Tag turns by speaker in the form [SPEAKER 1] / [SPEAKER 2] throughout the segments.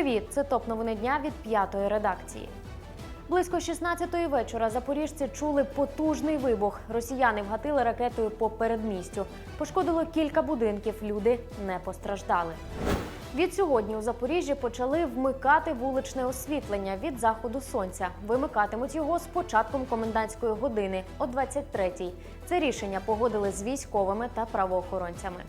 [SPEAKER 1] Привіт! Це топ новини дня від п'ятої редакції. Близько 16-ї вечора запоріжці чули потужний вибух. Росіяни вгатили ракетою по передмістю. Пошкодило кілька будинків. Люди не постраждали. Від сьогодні у Запоріжжі почали вмикати вуличне освітлення від заходу сонця. Вимикатимуть його з початком комендантської години о 23-й. Це рішення погодили з військовими та правоохоронцями.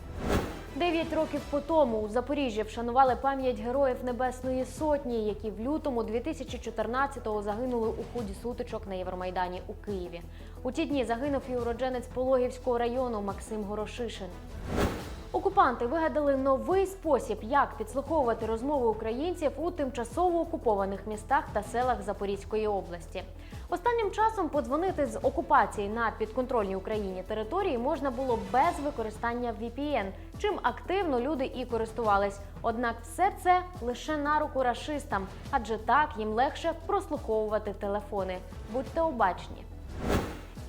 [SPEAKER 1] Дев'ять років по тому у Запоріжжі вшанували пам'ять героїв Небесної Сотні, які в лютому 2014-го загинули у ході сутичок на Євромайдані у Києві. У ті дні загинув і уродженець Пологівського району Максим Горошишин. Окупанти вигадали новий спосіб, як підслуховувати розмови українців у тимчасово окупованих містах та селах Запорізької області. Останнім часом подзвонити з окупації на підконтрольній Україні території можна було без використання VPN, чим активно люди і користувались. Однак все це лише на руку рашистам, адже так їм легше прослуховувати телефони. Будьте обачні.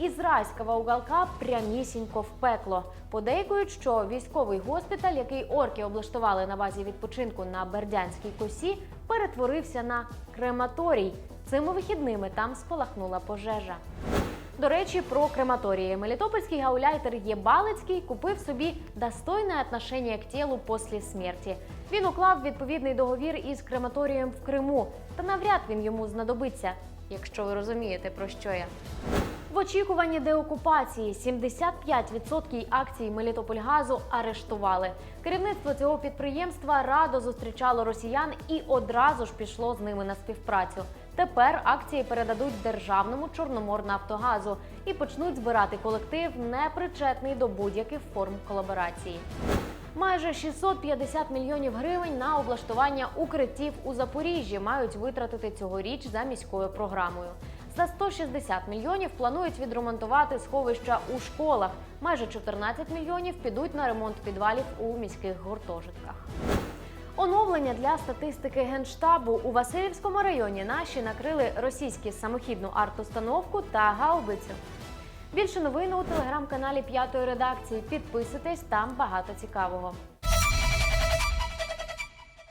[SPEAKER 1] Із райського уголка прямісінько в пекло. Подейкують, що військовий госпіталь, який орки облаштували на базі відпочинку на Бердянській косі, перетворився на крематорій. Цими вихідними там спалахнула пожежа. До речі, про крематорії. Мелітопольський гауляйтер Єбалицький купив собі достойне отношення к тілу після смерті. Він уклав відповідний договір із крематорієм в Криму, та навряд він йому знадобиться, якщо ви розумієте про що я. В очікуванні деокупації 75% акцій Мелітопольгазу арештували. Керівництво цього підприємства радо зустрічало росіян і одразу ж пішло з ними на співпрацю. Тепер акції передадуть державному Чорноморнафтогазу і почнуть збирати колектив, непричетний до будь-яких форм колаборації. Майже 650 мільйонів гривень на облаштування укриттів у Запоріжжі мають витратити цьогоріч за міською програмою. За 160 мільйонів планують відремонтувати сховища у школах. Майже 14 мільйонів підуть на ремонт підвалів у міських гуртожитках. Оновлення для статистики генштабу у Васильівському районі наші накрили російські самохідну арт-установку та гаубицю. Більше новин у телеграм-каналі П'ятої редакції. Підписуйтесь, там багато цікавого.